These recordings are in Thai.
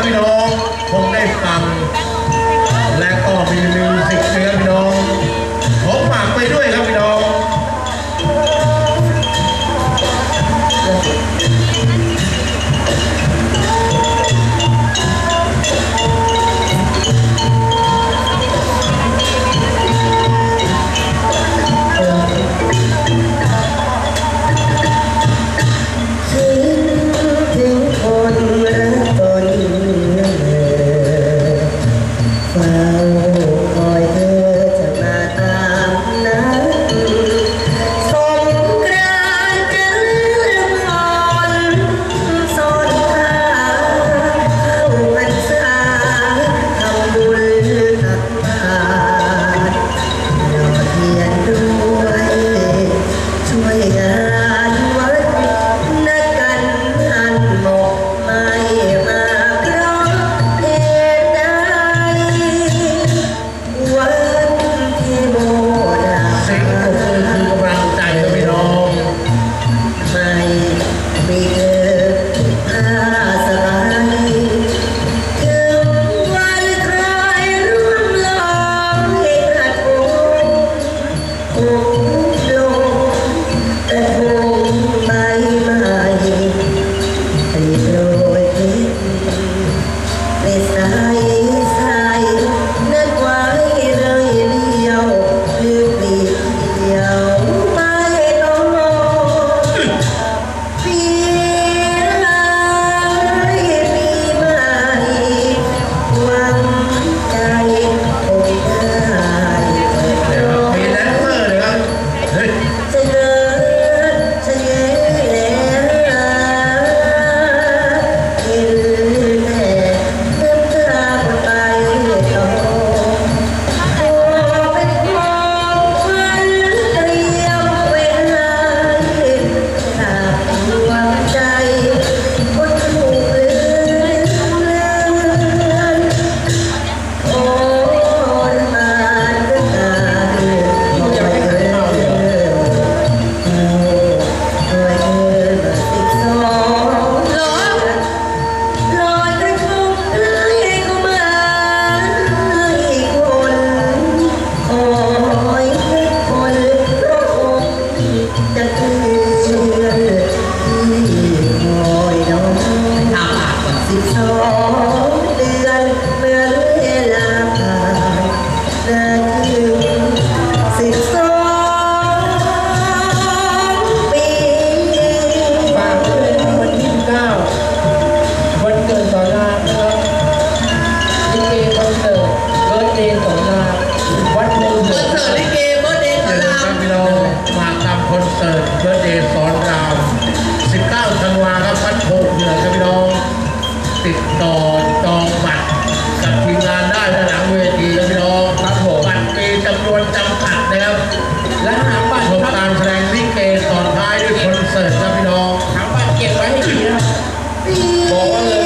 Latino และหางบัตรชมการแสดงลิเกตอนท้ายด้วยคอนเสิร์ตครัพี่น้องหางบัตรเก็บไว้ให้ดีนะคบอกว่าเลย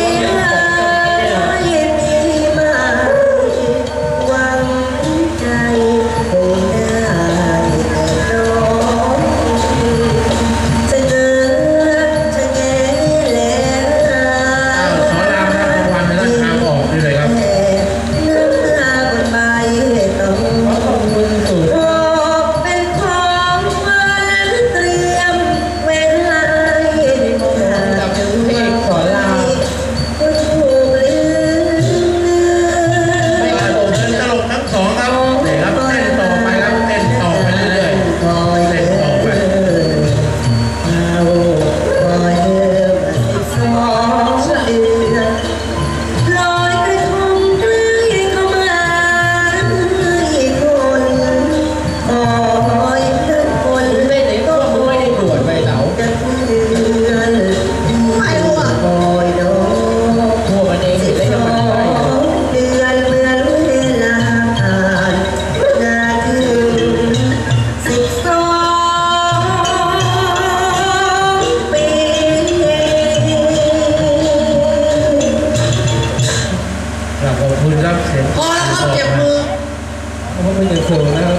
พอแล้วครัเจ็บมือ เขาไม่เด้โกงนะครับ